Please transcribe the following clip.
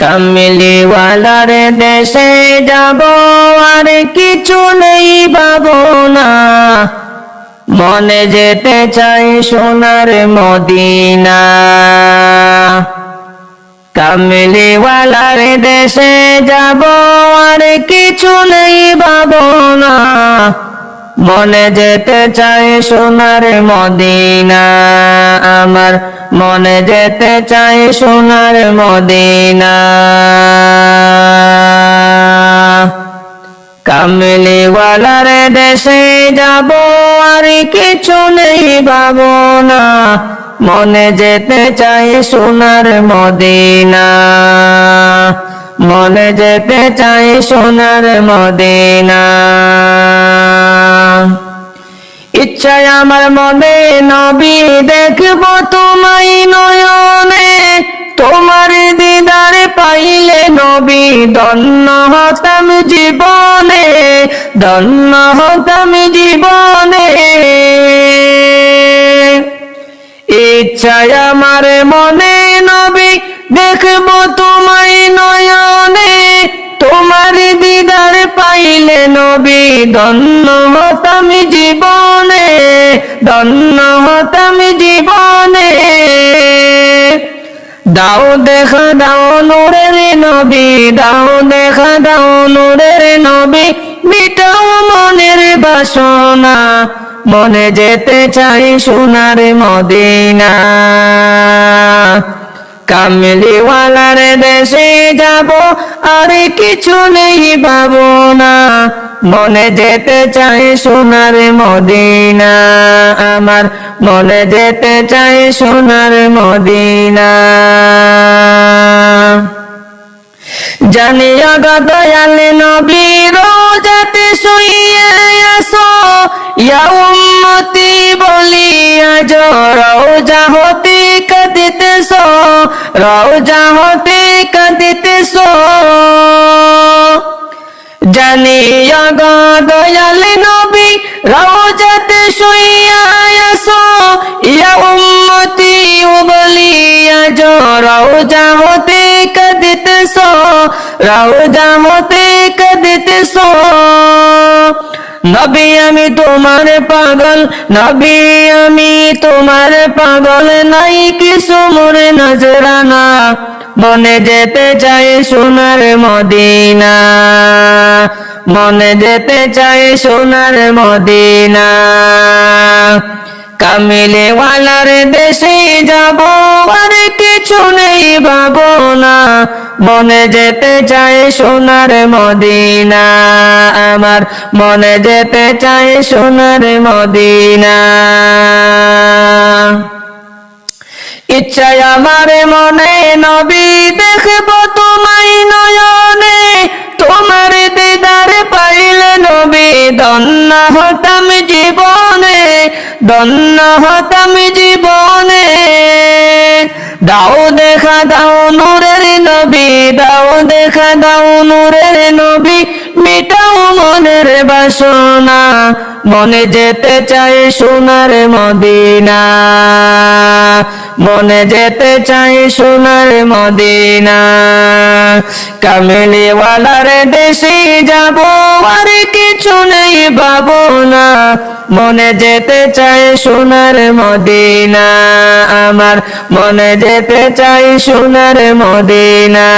কামিলিওয়ালার দেশে যাব আর কিছু নেই ভাবনা মনে যেতে চাই সোনার মদিনা। কামিলিওয়ালার দেশে যাব আর কিছু নেই ভাবনা মনে যেতে চাই সোনার মদিনা। আমার মনে যেতে চাই সোনার মদিনা। কামলিওয়ালার দেশে যাব আর কিছু নেই ভাবনা। মনে যেতে চাই সোনার মদিনা। মনে যেতে চাই সোনার মদিনা। ইচ্ছায় আমার মনে নবী দেখব তোমায় নয়নে। তোমার দিদার পাইলে নবী দন্ন হতাম জীবনে দন্ন হতাম জীবনে। ইচ্ছায় আমার মনে নবী দেখব তোমায় পাইলে নবী দন্ন হতাম জীবনে দন্ন হতাম জীবনে। দাও দেখা, দাও নূরের নবী, দাও দেখা, দাও নূরের নবী। মিটাও মনের বাসনা, মনে যেতে চাই সোনার মদিনা। কামলিওয়ালার দেশে যাব, আর কিছু নেই ভাবনা মনে যেতে চাই সোনার মদিনা, আমার মনে যেতে চাই সোনার মদিনা। জানিয়া গদয়াল নবী, রোজাতে শুইয়ে আসো। ইয়া উম্মতি বলিয়া জো রোজা হতে কাঁদিতেছো রোজা হতে কাঁদিতেছো। জানিয়া গদয়াল নবী রোজাতে শুইয়া আসো ইয়া উম্মতি বলিয়া জো রোজা হতে কাঁদিতেছো রোজা হতে কাঁদিতেছো। নবী আমি তোমার পাগল, নবী আমি তোমার পাগল নাই, কিছু মোর নজরানা মনে যেতে চাই সোনার মদিনা। মনে যেতে চাই সোনার মদিনা। কামিলে ওয়ালার দেশে যাব, আর কিছু নেই ভাবনা। মনে যেতে চাই সোনার মদিনা, আমার মনে যেতে চাই সোনার মদিনা। ইচ্ছায় আমার মনে নবী দেখব তোমায় নয়নে, তোমার দিদার পাইলে নবী দন্ন হতাম দন্ন হতাম জীবনে। দাও দেখা, দাও নূরের নবী, দাও দেখা, দাও নূরের নবী, মিটাও মনের বাসনা। মনে যেতে চাই সোনার মদিনা। মনে যেতে চাই সোনার মদিনা। কামিলিওয়ালার দেশে যাব আর কিছু নেই ভাবনা। মনে যেতে চাই সোনার মদিনা। আমার মনে যেতে চাই সোনার মদিনা।